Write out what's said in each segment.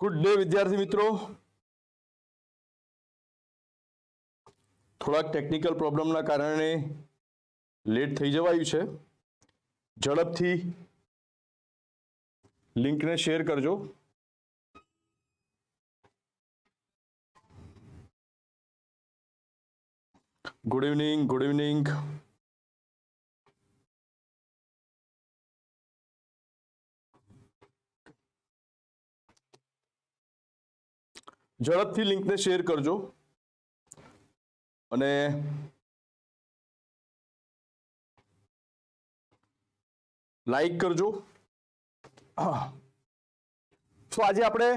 Good day વિદ્યાર્થી મિત્રો. થોડાક ટેકનિકલ પ્રોબ્લેમના કારણે લેટ થઈ જવાયું છે. ઝડપથી લિંકને શેર કરજો. ગુડ ઇવનિંગ ગુડ ઇવનિંગ ઝડપથી લિંકને શેર કરજો. અને લાઈક કરજો. તો આજે આપણે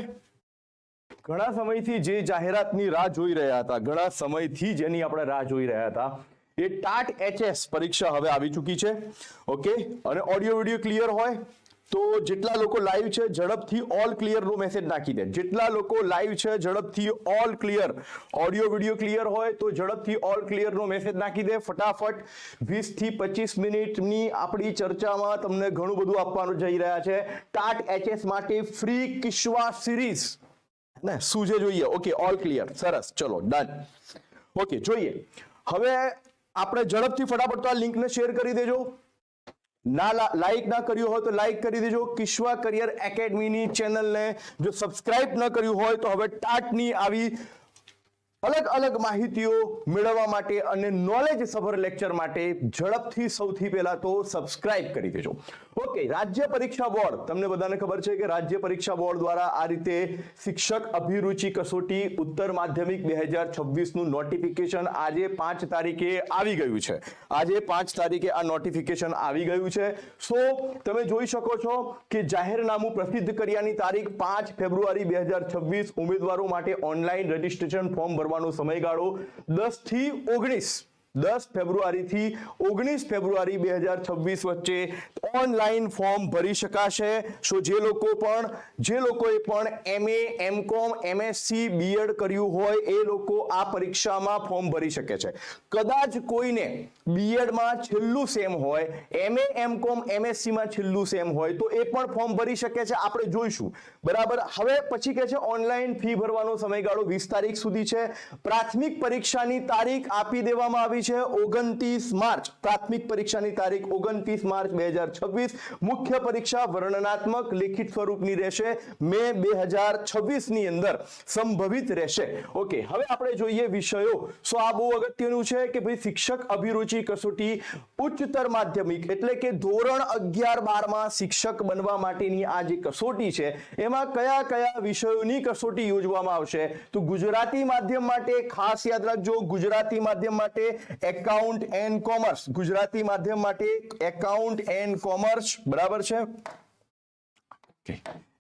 ઘણા સમયથી જે જાહેરાતની રાહ જોઈ રહ્યા હતા, ઘણા સમયથી જેની આપણે રાહ જોઈ રહ્યા હતા, એ ટાટ એચએસ પરીક્ષા હવે આવી ચૂકી છે. ઓકે? અને ઓડિયો વિડિયો ક્લિયર હોય તો જેટલા લોકો લાઈવ છે, ઝડપથી ઓલ ક્લિયર નો મેસેજ નાખી દે. જેટલા લોકો લાઈવ છે, ઝડપથી all clear audio video clear હોય તો ઝડપથી ઓલ ક્લિયર નો મેસેજ નાખી દે. ફટાફટ 20 થી 25 મિનિટની આપણી ચર્ચામાં તમને ઘણું બધું આપવાનું જઈ રહ્યા છે. ટાટ એચએસ માટે ફ્રી કિશ્વા સિરીઝ ને, શું જે જોઈએ? ઓકે ઓલ ક્લિયર સરસ. ચલો ડન ઓકે જોઈએ. હવે આપણે ઝડપથી ફટાફટ તો આ લિંકને શેર કરી દેજો. ના લાઈક ના કર્યું હોય તો લાઈક કરી દેજો. કિશ્વા કરિયર એકેડમીની ચેનલને જો સબસ્ક્રાઇબ ન કર્યું હોય તો હવે ટાટની આવી અલગ અલગ માહિતીઓ મેળવવા માટે અને નોલેજ સભર લેક્ચર માટે ઝડપથી સૌથી પહેલા તો સબસ્ક્રાઇબ કરી દેજો. ઓકે રાજ્ય પરીક્ષા બોર્ડ. તમને બધાને ખબર છે કે રાજ્ય પરીક્ષા બોર્ડ દ્વારા આ રીતે શિક્ષક અભિરુચિ કસોટી ઉત્તર માધ્યમિક બે હજાર છવ્વીસનું નોટિફિકેશન આજે પાંચ તારીખે આવી ગયું છે. આજે પાંચ તારીખે આ નોટિફિકેશન આવી ગયું છે. સો તમે જોઈ શકો છો કે જાહેરનામું પ્રસિદ્ધ કર્યાની તારીખ પાંચ ફેબ્રુઆરી બે હજાર છવ્વીસ. ઉમેદવારો માટે ઓનલાઈન રજીસ્ટ્રેશન ફોર્મ ભરવાનો સમયગાળો દસથી ઓગણીસ. દસ ફેબ્રુઆરીથી ઓગણીસ ફેબ્રુઆરી બે હજાર છવ્વીસ વચ્ચે ઓનલાઈન ફોર્મ ભરી શકાશે. સો જે લોકો પણ, જે લોકોએ પણ એમએ એમકોમ એમએસસી બીએડ કર્યું હોય, એ લોકો આ પરીક્ષામાં ફોર્મ ભરી શકે છે. કદાચ કોઈને બીએડમાં છેલ્લું સેમ હોય એમએ એમકોમ એમએસસીમાં છેલ્લું સેમ હોય, તો એ પણ ફોર્મ ભરી શકે છે. આપણે જોઈશું. બરાબર? હવે પછી કે છે ઓનલાઈન ફી ભરવાનો સમયગાળો વીસ તારીખ સુધી છે. પ્રાથમિક પરીક્ષાની તારીખ આપી દેવામાં આવી છે ઓગણત્રીસ માર્ચ, પ્રાથમિક પરીક્ષાની તારીખ ઓગણત્રીસ માર્ચ બે હજાર છવ્વીસ. મુખ્ય પરીક્ષા વર્ણનાત્મક લેખિત સ્વરૂપની રહેશે, મે બે હજાર છવ્વીસની અંદર સંભવિત રહેશે. ઓકે હવે આપણે જોઈએ વિષયો. સો આ બહુ અગત્યનું છે કે ભાઈ શિક્ષક અભિરુચિ કસોટી ઉચ્ચતર માધ્યમિક એટલે કે ધોરણ અગિયાર બારમાં શિક્ષક બનવા માટેની આ જે કસોટી છે, એમાં કયા કયા વિષયોની કસોટી યોજવામાં આવશે? તો ગુજરાતી માધ્યમ માટે ખાસ યાદ રાખજો. ગુજરાતી માધ્યમ માટે એકાઉન્ટ એન્ડ કોમર્સ ગુજરાતી માધ્યમ માટે એકાઉન્ટ એન્ડ કોમર્સ બરાબર છે?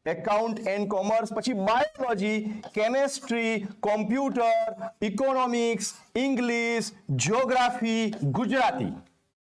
એકાઉન્ટ એન્ડ કોમર્સ પછી biology chemistry computer economics English geography Gujarati.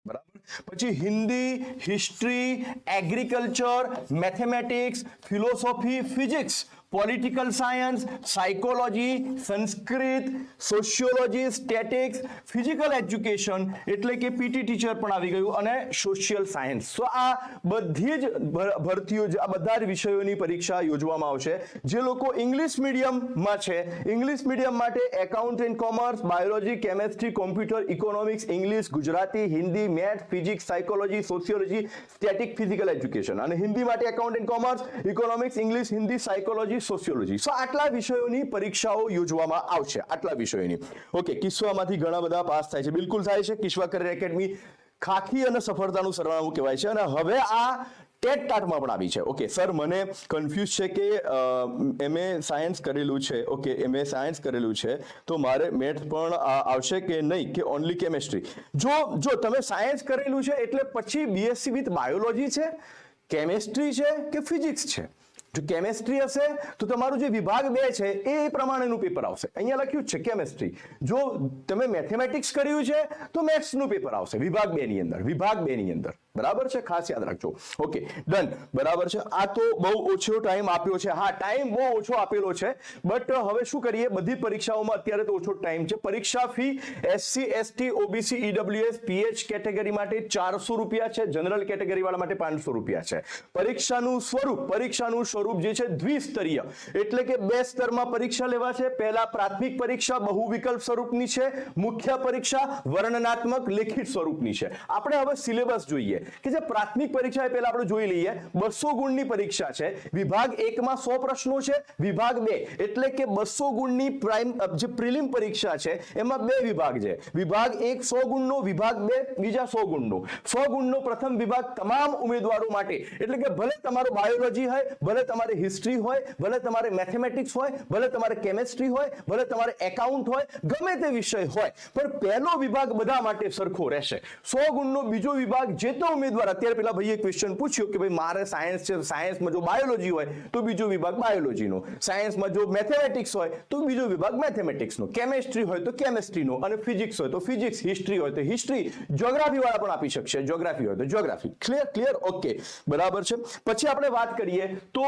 બરાબર? પછી Hindi history agriculture mathematics philosophy physics political science psychology Sanskrit sociology statics physical education એટલે કે પીટી ટીચર પણ આવી ગયું અને સોશિયલ સાયન્સ સો આ બધી જ ભર- ભરતીઓ આ બધા જ વિષયોની પરીક્ષા યોજવામાં આવશે. જે લોકો ઇંગ્લિશ મીડિયમમાં છે ઇંગ્લિશ મીડિયમ માટે account and commerce biology chemistry computer economics English Gujarati, Hindi math physics psychology sociology static physical education અને હિન્દી માટે account and commerce economics English Hindi psychology sociology so આટલા વિષયોની પરીક્ષાઓ યોજવામાં આવશે. આટલા વિષયોની. ઓકે કિસ્સામાંથી ઘણા બધા પાસ થાય છે. બિલકુલ થાય છે. કિસ્વા કરિયર એકેડમી ખાખી અને સફળતાનું સરનામું કહેવાય છે. અને હવે આ ટેટ ટાટમાં પણ આવી છે. ઓકે સર, મને કન્ફ્યુઝ છે કે એમએ સાયન્સ કરેલું છે. ઓકે એમએ સાયન્સ કરેલું છે. તો મારે મેથ્સ પણ આવશે કે નહીં? કે ઓનલી કેમેસ્ટ્રી જો જો તમે સાયન્સ કરેલું છે, એટલે પછી બીએસસી વિથ બાયોલોજી છે કેમેસ્ટ્રી છે, કે ફિઝિક્સ છે? જો કેમેસ્ટ્રી હશે, તો તમારું જે વિભાગ બે છે, એ પ્રમાણેનું પેપર આવશે. અહીંયા લખ્યું છે કેમેસ્ટ્રી જો તમે મેથેમેટિક્સ કર્યું છે, તો મેથ્સનું પેપર આવશે વિભાગ બેની અંદર, વિભાગ બેની અંદર. બરાબર છે? ખાસ યાદ રાખજો. ઓકે ડન બરાબર છે? આ તો બહુ ઓછો ટાઈમ આપ્યો છે. હા ટાઈમ બહુ ઓછો આપેલો છે બટ હવે શું કરીએ? બધી પરીક્ષાઓમાં અત્યારે તો ઓછો ટાઈમ છે. પરીક્ષા fee SC ST OBC EWS PH category માટે ચારસો રૂપિયા છે. જનરલ કેટેગરી વાળા માટે પાંચસો રૂપિયા છે. પરીક્ષાનું સ્વરૂપ પરીક્ષાનું સ્વરૂપ જે છે, દ્વિસ્તરીય. એટલે કે બે સ્તરમાં પરીક્ષા લેવા છે. પહેલા પ્રાથમિક પરીક્ષા બહુ વિકલ્પ સ્વરૂપની છે. મુખ્ય પરીક્ષા વર્ણનાત્મક, લેખિત સ્વરૂપની છે. આપણે હવે સિલેબસ જોઈએ. કે જે પ્રાથમિક પરીક્ષા એ પહેલા આપણે જોઈ લઈએ, બસો ગુણની પરીક્ષા છે. વિભાગ એકમાં સો પ્રશ્નો છે, વિભાગ બે, એટલે કે બસો ગુણની પ્રાઇમ જે પ્રિલિમ પરીક્ષા છે, એમાં બે વિભાગ છે. વિભાગ એક સો ગુણનો, વિભાગ બે બીજા સો ગુણનો. સો ગુણનો પ્રથમ વિભાગ તમામ ઉમેદવારો માટે, એટલે કે ભલે તમારો બાયોલોજી હોય, ભલે તમારે હિસ્ટ્રી હોય, ભલે તમારે મેથેમેટિક્સ હોય, ભલે તમારે કેમેસ્ટ્રી હોય, ભલે તમારે એકાઉન્ટ હોય, ગમે તે વિષય હોય, પણ પહેલો વિભાગ બધા માટે સરખો રહેશે. સો ગુણનો બીજો વિભાગ જે તો ઉમેદવાર અત્યારે પેલા ભાઈએ ક્વેશ્ચન પૂછ્યો કે ભાઈ મારે સાયન્સ છે સાયન્સમાં જો બાયોલોજી હોય, તો બીજો વિભાગ બાયોલોજીનો સાયન્સમાં જો મેથેમેટિક્સ હોય, તો બીજો વિભાગ મેથેમેટિક્સનો કેમેસ્ટ્રી હોય તો કેમેસ્ટ્રીનો અને ફિઝિક્સ હોય તો ફિઝિક્સ હિસ્ટ્રી હોય તો હિસ્ટ્રી જ્યોગ્રાફી વાળા પણ આપી શકશે. જ્યોગ્રાફી હોય તો જ્યોગ્રાફી ક્લિયર ક્લિયર ઓકે બરાબર છે? પછી આપણે વાત કરીએ તો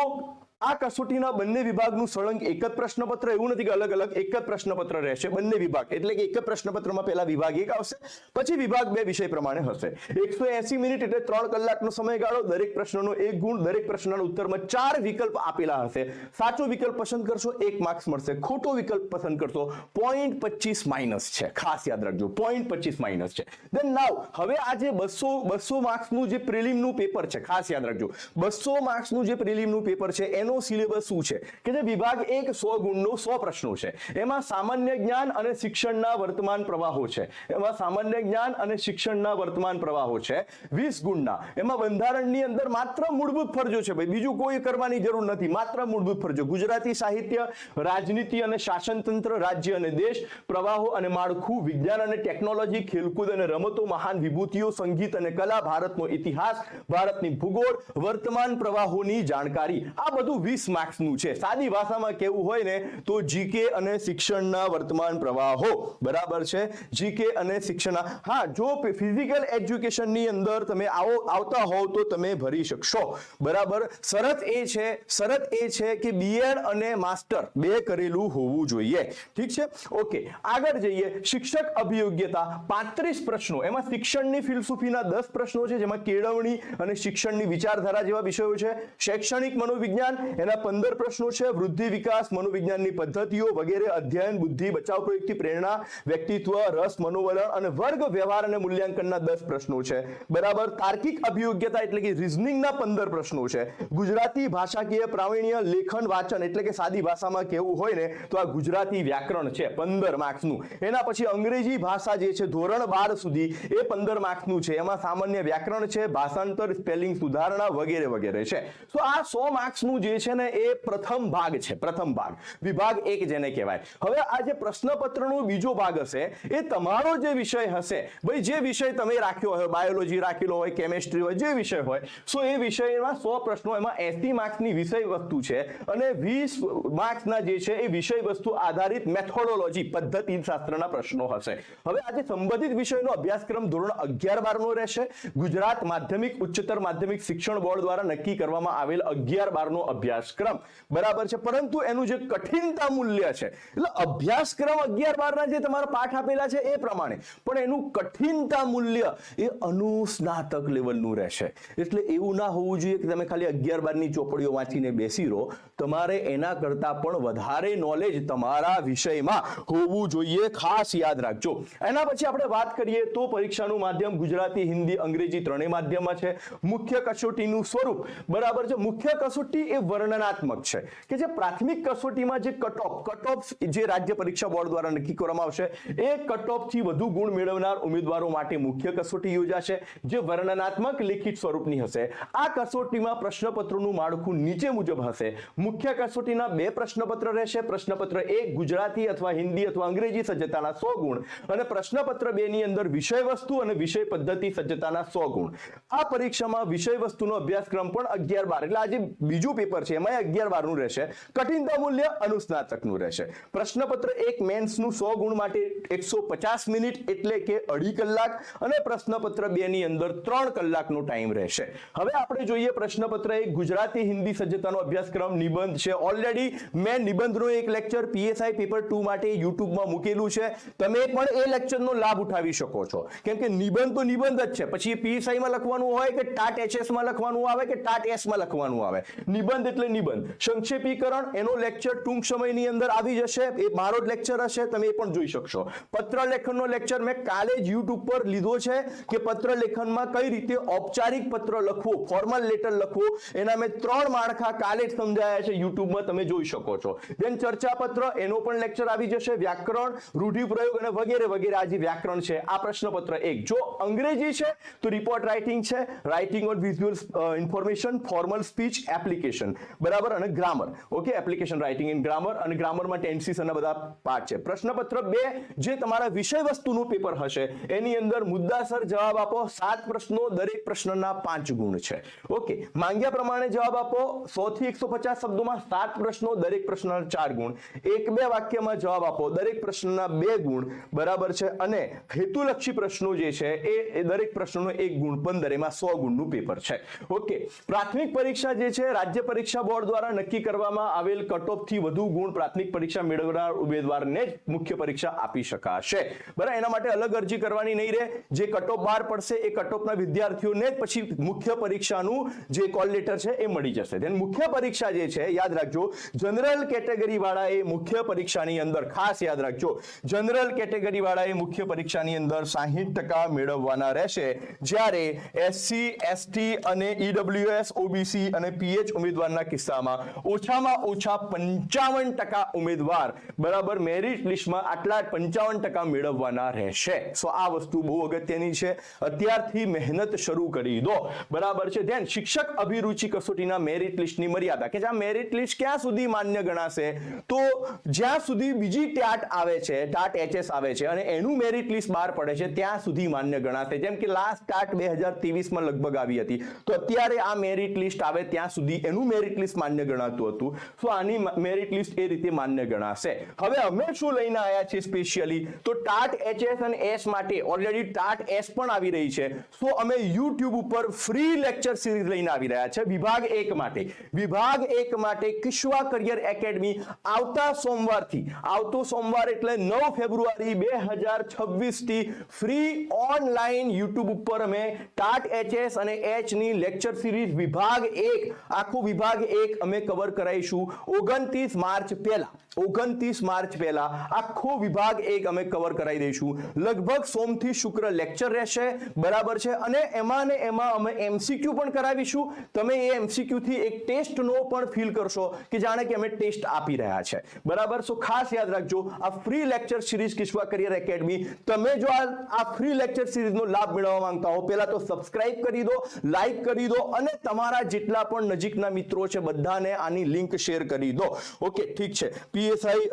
આ કસોટીના બંને વિભાગનું સળંગ એક જ પ્રશ્નપત્ર, એવું નથી કે અલગ અલગ એક જ પ્રશ્નપત્ર રહેશે, બંને વિભાગ. એટલે કે એક જ પ્રશ્નપત્રમાં પહેલા વિભાગ એક આવશે, પછી વિભાગ બે વિષય પ્રમાણે હશે. એકસો એસી મિનિટ એટલે ત્રણ કલાકનો સમયગાળો, દરેક પ્રશ્નનો એક ગુણ, દરેક પ્રશ્નના ઉત્તરમાં ચાર વિકલ્પ આપેલા હશે. સાચો વિકલ્પ પસંદ કરશો, એક માર્ક્સ મળશે. ખોટો વિકલ્પ પસંદ કરશો પોઈન્ટ પચીસ માઇનસ છે. ખાસ યાદ રાખજો પોઈન્ટ પચીસ માઇનસ છે. દેન નાવ હવે આ જે બસો બસો માર્ક્સનું જે પ્રિલિમનું પેપર છે, ખાસ યાદ રાખજો. બસો માર્ક્સનું જે પ્રિલિમનું પેપર છે એનો સિલેબસ શું છે? કે જે વિભાગ એક સો ગુણનો સો પ્રશ્નો છે. એમાં સામાન્ય જ્ઞાન અને શિક્ષણના વર્તમાન પ્રવાહો છે. એમાં સામાન્ય જ્ઞાન અને શિક્ષણના વર્તમાન પ્રવાહો છે. વીસ ગુણના. એમાં બંધારણની અંદર માત્ર મૂળભૂત ફરજો છે ભાઈ. બીજું કોઈ કરવાની જરૂર નથી. માત્ર મૂળભૂત ફરજો. ગુજરાતી સાહિત્ય, રાજનીતિ અને શાસનતંત્ર, રાજ્ય અને દેશ, પ્રવાહો અને માળખું, વિજ્ઞાન અને ટેકનોલોજી, ખેલકૂદ અને રમતો, મહાન વિભૂતિઓ, સંગીત અને કલા, ભારતનો ઇતિહાસ, ભારતની ભૂગોળ, વર્તમાન પ્રવાહોની જાણકારી. આ બધું વીસ માર્ક્સનું છે. સાદી ભાષામાં કેવું હોય ને, તો જીકે અને શિક્ષણના વર્તમાન પ્રવાહો. બરાબર છે? જીકે અને શિક્ષણના. હા, જો ફિઝિકલ એજ્યુકેશનની અંદર તમે આવો, આવતા હોવ તો તમે ભરી શકશો. બરાબર? શરત એ છે, શરત એ છે કે બીએડ અને માસ્ટર બે કરેલું હોવું જોઈએ. ઠીક છે? ઓકે આગળ જઈએ. શિક્ષક અભિયોગ્યતા. પાંત્રીસ પ્રશ્નો. એમાં શિક્ષણની ફિલસુફીના દસ પ્રશ્નો છે, જેમાં કેળવણી અને શિક્ષણની વિચારધારા જેવા વિષયો છે. શૈક્ષણિક મનોવિજ્ઞાન એના પંદર પ્રશ્નો છે. વૃદ્ધિ, વિકાસ, મનોવિજ્ઞાનની પદ્ધતિઓ વગેરે, અધ્યયન, બુદ્ધિ, બચાવ પ્રયુક્તિ, પ્રેરણા, વ્યક્તિત્વ, રસ, મનોવલણ અને વર્ગ, વ્યવહાર અને મૂલ્યાંકનના દસ પ્રશ્નો છે. બરાબર? તાર્કિક અભિયોગ્યતા એટલે કે રિઝનિંગના પંદર પ્રશ્નો છે. ગુજરાતી ભાષાકીય પ્રાવીણ્ય, લેખન, વાંચન એટલે કે સાદી ભાષામાં કેવું હોય ને, તો આ ગુજરાતી વ્યાકરણ છે, પંદર માર્ક્સનું. એના પછી અંગ્રેજી ભાષા જે છે, ધોરણ બાર સુધી એ પંદર માર્ક્સનું છે. એમાં સામાન્ય વ્યાકરણ છે, ભાષાંતર, સ્પેલિંગ સુધારણા વગેરે વગેરે છે. તો આ સો માર્ક્સનું છે ને એ પ્રથમ ભાગ છે, પ્રથમ ભાગ. વિભાગ એક જેને કહેવાય. હવે આ જે પ્રશ્નપત્રનો બીજો ભાગ હશે, એ તમારો જે વિષય હશે, ભાઈ જે વિષય તમે રાખ્યો હોય, બાયોલોજી રાખેલો હોય, કેમેસ્ટ્રી હોય, જે વિષય હોય, સો એ વિષયમાં સો પ્રશ્નો એમાં એસી માર્ક્સની વિષય વસ્તુ છે અને વીસ માર્ક્સના જે છે એ વિષય વસ્તુ આધારિત મેથોડોલોજી પદ્ધતિ શાસ્ત્રના પ્રશ્નો હશે. હવે આજે સંબંધિત વિષયનો અભ્યાસક્રમ ધોરણ અગિયાર બારનો રહેશે. ગુજરાત માધ્યમિક ઉચ્ચતર માધ્યમિક શિક્ષણ બોર્ડ દ્વારા નક્કી કરવામાં આવેલ અગિયાર બારનો અભ્યાસક્રમ. બરાબર છે? પરંતુ એનું જે કઠિનતા મૂલ્ય છે, એટલે અભ્યાસક્રમ અગિયાર બારના જે તમારા પાઠ આપેલા છે એ પ્રમાણે, પણ એનું કઠિનતા મૂલ્ય એ અનુસ્નાતક લેવલનું રહેશે. એટલે એવું ના હોવું જોઈએ કે તમે ખાલી અગિયાર બારની ચોપડીઓ વાંચીને બેસી રહો. તમારે એના કરતા પણ વધારે નોલેજ તમારા વિષયમાં હોવું જોઈએ. ખાસ યાદ રાખજો. એના પછી આપણે વાત કરીએ તો પરીક્ષાનું માધ્યમ ગુજરાતી, હિન્દી, અંગ્રેજી ત્રણેય માધ્યમમાં છે. મુખ્ય કસોટીનું સ્વરૂપ. બરાબર છે? મુખ્ય કસોટી એ વર્ણનાત્મક છે કે જે પ્રાથમિક કસોટીમાં જે કટ ઓફ જે રાજ્ય પરીક્ષા બોર્ડ દ્વારા નક્કી કરવામાં આવશે, એ કટ વધુ ગુણ મેળવનાર ઉમેદવારો માટે મુખ્ય કસોટી યોજાશે, જે વર્ણનાત્મક લેખિત સ્વરૂપની હશે. આ કસોટીમાં પ્રશ્નપત્રોનું માળખું નીચે મુજબ હશે. મુખ્ય કસોટીના બે પ્રશ્નપત્ર રહેશે. પ્રશ્નપત્ર એક ગુજરાતી અથવા હિન્દી અથવા અંગ્રેજી સજ્જતાના સો ગુણ અને પ્રશ્નપત્ર બે ની અંદર વિષય વસ્તુ અને વિષય પદ્ધતિ સજ્જતાના સો ગુણ. આ પરીક્ષામાં વિષય વસ્તુનો અભ્યાસક્રમ પણ અગિયાર બાર એટલે આજે બીજું પેપર છે. એમાં અગિયાર વારનું રહેશે. કઠિનતા મૂલ્ય અનુસ્નાતકનું રહેશે. પ્રશ્નપત્ર એક મેન્સનું સો ગુણ માટે એકસો મિનિટ એટલે કે અઢી કલાક અને પ્રશ્નપત્ર બે ની અંદર ત્રણ કલાકનો ટાઈમ રહેશે. હવે આપણે જોઈએ પ્રશ્નપત્ર એક ગુજરાતી હિન્દી સજ્જતાનો અભ્યાસક્રમ નિબંધ છે. ઓલરેડી મેં નિબંધનો એક લેક્ચર પીએસઆઈ પેપર ટુ માટે યુટ્યુબમાં મૂકેલું છે. તમે પણ એ લેક્ચરનો લાભ ઉઠાવી શકો છો. કેમ કે નિબંધ તો નિબંધ જ છે. પછી એ PSI માં લખવાનું હોય કે ટાટ એચએસમાં લખવાનું આવે કે ટાટ એસમાં લખવાનું આવે? નિબંધ એટલે નિબંધ. સંક્ષેપીકરણ, એનો લેક્ચર ટૂંક સમયની અંદર આવી જશે. એ મારો જ લેક્ચર હશે, તમે એ પણ જોઈ શકશો. પત્ર લેખનનો લેક્ચર મેં કાલે જ યુટ્યુબ પર લીધો છે કે પત્ર લેખનમાં કઈ રીતે ઔપચારિક પત્ર લખવું ફોર્મલ લેટર લખવું, એના મેં ત્રણ માળખા કાલે જ સમજાયા છે યુટ્યુબમાં તમે જોઈ શકો છો. દેન ચર્ચા પત્ર એનો પણ લેક્ચર આવી જશે. વ્યાકરણ, રૂઢિપ્રયોગ અને વગેરે વગેરે આજે વ્યાકરણ છે, આ પ્રશ્નપત્ર એક. જો અંગ્રેજી છે, તો રિપોર્ટ રાઇટિંગ છે. Writing on visual information formal speech application બરાબર? અને grammar okay application writing in grammar અને ગ્રામરમાં ટેન્સીસ અને બધા પાર્ટ છે. પ્રશ્નપત્ર બે, જે તમારા વિષય વસ્તુનું પેપર હશે, એની અંદર મુદ્દાસર જવાબ આપો. સાત પ્રશ્નો, દરેક પ્રશ્નના પાંચ ગુણ છે. ઓકે માંગ્યા પ્રમાણે જવાબ આપો. સો થી એકસો પચાસ શબ્દોમાં સાત પ્રશ્નો, દરેક પ્રશ્નના ચાર ગુણ. એક, બે વાક્યમાં જવાબ આપો. દરેક પ્રશ્નના બે ગુણ બરાબર છે. અને હેતુલક્ષી પ્રશ્નો જે છે, એ દરેક પ્રશ્નનો એક ગુણ પંદર એમાં સો ગુણનું પેપર છે. ઓકે પ્રાથમિક પરીક્ષા જે છે, રાજ્ય પરીક્ષા બોર્ડ દ્વારા નક્કી કરવામાં આવેલથી વધુ ગુણ પ્રાથમિક પરીક્ષા મેળવનાર ઉમેદવારને જ મુખ્ય પરીક્ષા આપી શકાશે. બરાબર એના માટે અલગ અરજી કરવાની નહીં રહે. જે કટઓફ બહાર પડશે, એ કટઓફના વિદ્યાર્થીઓને જ પછી મુખ્ય પરીક્ષાનું જે કોલ લેટર છે, એ મળી જશે. then મુખ્ય પરીક્ષા જે છે, યાદ રાખજો, જનરલ કેટેગરી વાળા એ મુખ્ય પરીક્ષાની અંદર, ખાસ યાદ રાખજો, જનરલ કેટેગરી વાળા એ મુખ્ય પરીક્ષાની અંદર સાહીઠ ટકા મેળવવાના રહેશે. જ્યારે એસસી, એસટી અને ઈડબ્લ્યુએસ, ઓબીસી અને પીએચ ઉમેદવારના કિસ્સામાં ઓછામાં ઓછા પંચાવન ટકા ઉમેદવાર બરાબર મેરિટ લિસ્ટમાં આટલા પંચાવન ટકા મેળવવાના રહેશે. સો આ વસ્તુ બહુ અગત્યની છે. અત્યારથી મહેનત શરૂ કરી દો. બરાબર છે. ધ્યાન, શિક્ષક અભિરુચિ કસોટીના મેરિટ લિસ્ટની મર્યાદા કે જ્યાં મેરિટ લિસ્ટ ક્યાં સુધી માન્ય ગણાશે, તો જ્યાં સુધી બીજી ટાટ આવે છે, ટાટ એચએસ આવે છે અને એનું મેરિટ લિસ્ટ બહાર પડે છે, ત્યાં સુધી માન્ય ગણાશે. જેમ કે લાસ્ટ ટાટ બે હજાર ત્રેવીસમાં લગભગ આવી હતી. તો અત્યારે આ મેરિટ લિસ્ટ આવે ત્યાં સુધી એનું મેરિટ લિસ્ટ માન્ય ગણાતું હતું. તો આની મેરિટ લિસ્ટ એ રીતે માન્ય ગણાશે. હવે અમે શું લઈને આવ્યા છીએ સ્પેશિયલી તો ટાટ એચએસ અને એસ માટે ઓલરેડી ટાટ એસ પણ આવી રહી છે. તો અમે યુટ્યુબ ઉપર ફ્રી લેક્ચર સિરીઝ લઈને આવી રહ્યા છે વિભાગ એક માટે. વિભાગ એક માટે કિશ્વા કરિયર એકેડમી આવતા સોમવારથી, આવતો સોમવાર એટલે નવ ફેબ્રુઆરી બે હજાર છવ્વીસથી ફ્રી ઓનલાઈન યુટ્યુબ ઉપર અમે ટાટ એચએસ અને એચની લેક્ચર સિરીઝ વિભાગ એક, આખું વિભાગ એક અમે કવર કરાવીશું ઓગણત્રીસ માર્ચ પહેલા. ઓગણત્રીસ માર્ચ પહેલા આખો વિભાગ એક અમે કવર કરાવી દઈશું. લગભગ સોમથી શુક્ર લેક્ચર રહેશે, બરાબર છે? અને એમાં ને એમાં અમે એમસીક્યુ પણ કરાવીશું. તમે એ એમસીક્યુ થી એક ટેસ્ટનો પણ ફીલ કરશો કે જાણે કે અમે ટેસ્ટ આપી રહ્યા છે. બરાબર? સો ખાસ યાદ રાખજો, આ free lecture series Kishwa career academy તમે જો આ ફ્રી લેક્ચર સિરીઝનો લાભ મેળવવા માંગતા હો, પહેલા તો સબસ્ક્રાઇબ કરી દો લાઈક કરી દો અને તમારા જેટલા પણ નજીકના મિત્રો છે, બધાને આની લિંક શેર કરી દો. ઓકે, ઠીક છે. પીએસઆઈ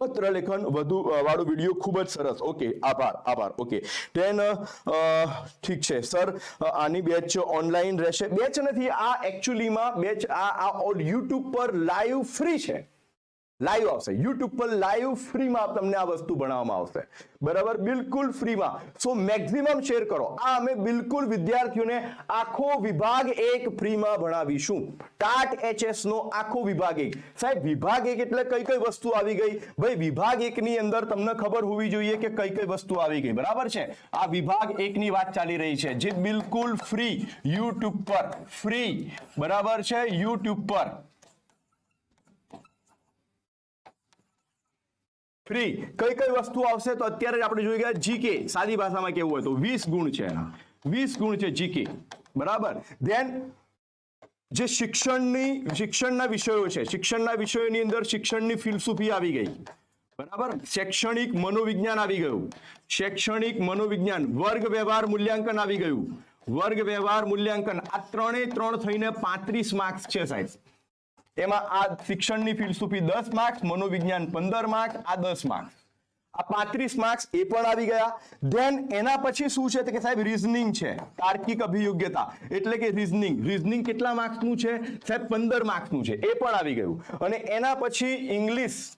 પત્ર લેખન વધુ વાળો વીડિયો ખૂબ જ સરસ. ઓકે, આભાર આભાર. ઓકે ટેન ઠીક છે. સર આની બેચ ઓનલાઈન રહેશે. બેચ નથી, આ એકચ્યુઅલીમાં બેચ, આ યુટ્યુબ પર લાઈવ ફ્રી છે. લાઈવ આવશે. યુટ્યુબ પર લાઈવ ફ્રીમાં તમને આ વસ્તુ ભણાવવામાં આવશે. બરાબર? બિલકુલ ફ્રીમાં સો મેક્સિમમ શેર કરો. આ અમે બિલકુલ વિદ્યાર્થીઓને આખો વિભાગ એક ફ્રીમાં ભણાવીશું. ટાટ એચએસ નો આખો વિભાગ એક. સાહેબ, વિભાગ એક એટલે કઈ કઈ વસ્તુ આવી ગઈ? ભાઈ, વિભાગ એક ની અંદર તમને ખબર હોવી જોઈએ કે કઈ કઈ વસ્તુ આવી ગઈ. બરાબર છે? આ વિભાગ એક ની વાત ચાલી રહી છે. જે બિલકુલ ફ્રી યુટ્યુબ પર. ફ્રી બરાબર છે? યુટ્યુબ પર. ફ્રી. કઈ કઈ વસ્તુ આવશે તો અત્યારે આપણે જોઈ ગયા જીકે સાદી ભાષામાં કેવું હોય તો 20 ગુણ છે. 20 ગુણ છે જીકે બરાબર? ધેન જે શિક્ષણની, શિક્ષણના વિષયો છે, શિક્ષણના વિષયોની અંદર શિક્ષણની ફિલસુફી આવી ગઈ. બરાબર? શૈક્ષણિક મનોવિજ્ઞાન આવી ગયું. શૈક્ષણિક મનોવિજ્ઞાન, વર્ગ વ્યવહાર મૂલ્યાંકન આવી ગયું. વર્ગ વ્યવહાર મૂલ્યાંકન, આ ત્રણે ત્રણ થઈને પાંત્રીસ માર્ક્સ છે સાહેબ. એમાં આ શિક્ષણની ફિલસુફી દસ માર્ક્સ મનોવિજ્ઞાન પંદર માર્ક્સ આ દસ માર્ક્સ આ પાંત્રીસ માર્ક્સ એ પણ આવી ગયા. ધેન એના પછી શું છે કે સાહેબ રીઝનિંગ છે. તાર્કિક અભિયોગ્યતા. એટલે કે રીઝનિંગ રીઝનિંગ કેટલા માર્ક્સનું છે? સાહેબ, પંદર માર્ક્સનું છે. એ પણ આવી ગયું. અને એના પછી ઇંગ્લિશ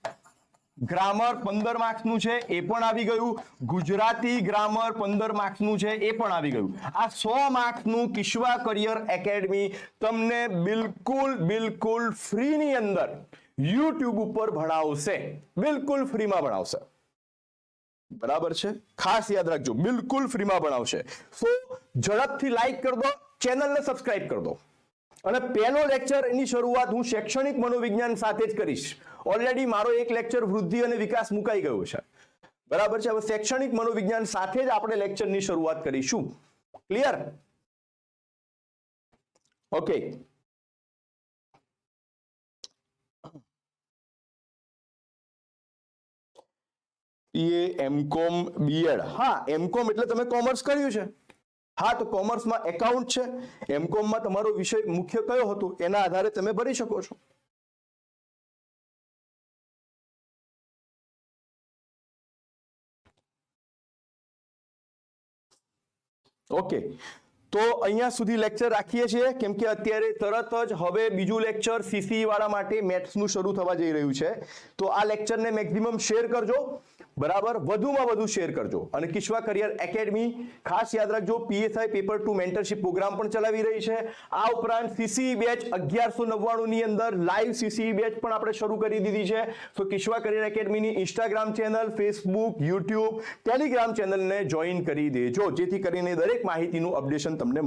ગ્રામર પંદર માર્ક્સનું છે, એ પણ આવી ગયું. ગુજરાતી ગ્રામર પંદર માર્ક્સનું છે, એ પણ આવી ગયું. આ સો માર્ક્સનું કિશ્વા કરિયર એકેડમી તમને બિલકુલ બિલકુલ ફ્રીની અંદર યુટ્યુબ ઉપર ભણાવશે. બિલકુલ ફ્રીમાં ભણાવશે. બરાબર છે? ખાસ યાદ રાખજો, બિલકુલ ફ્રીમાં ભણાવશે. સો ઝડપથી લાઈક કરી દો, ચેનલને સબસ્ક્રાઇબ કરી દો. અને પહેલો લેક્ચર એની શરૂઆત હું શૈક્ષણિક મનોવિજ્ઞાન સાથે જ કરીશ. ઓલરેડી મારો એક લેક્ચર વૃદ્ધિ અને વિકાસ મુકાઈ ગયો છે. બરાબર છે? હવે શૈક્ષણિક મનોવિજ્ઞાન સાથે જ આપણે લેક્ચરની શરૂઆત કરીશું. Clear okay BA MCom BEd હા એમકોમ એટલે તમે કોમર્સ કર્યું છે. હા, તો કોમર્સમાં એકાઉન્ટ છે. એમકોમમાં તમારો વિષય મુખ્ય કયો હતો? એના આધારે તમે ભરી શકો છો. ઓકે તો અહીંયા સુધી લેક્ચર રાખીએ છીએ. કેમ કે અત્યારે તરત જ હવે બીજું લેક્ચર સીસી વાળા માટે મેથ્સનું શરૂ થવા જઈ રહ્યું છે. તો આ લેક્ચરને મેક્સિમમ શેર કરજો. બરાબર? વધુમાં વધુ શેર કરજો. અને કિશ્વા કરિયર એકેડમી, ખાસ યાદ રાખજો, PSI paper two mentorship programme પણ ચલાવી રહી છે. આ ઉપરાંત સીસી બેચ અગિયારસો નવ્વાણુંની અંદર લાઈવ સીસી બેચ પણ આપણે શરૂ કરી દીધી છે. તો Kishwa career એકેડમીની Instagram channel, Facebook, YouTube, Telegram ચેનલને જોઈન કરી દેજો. જેથી કરીને દરેક માહિતીનું અપડેશન તમને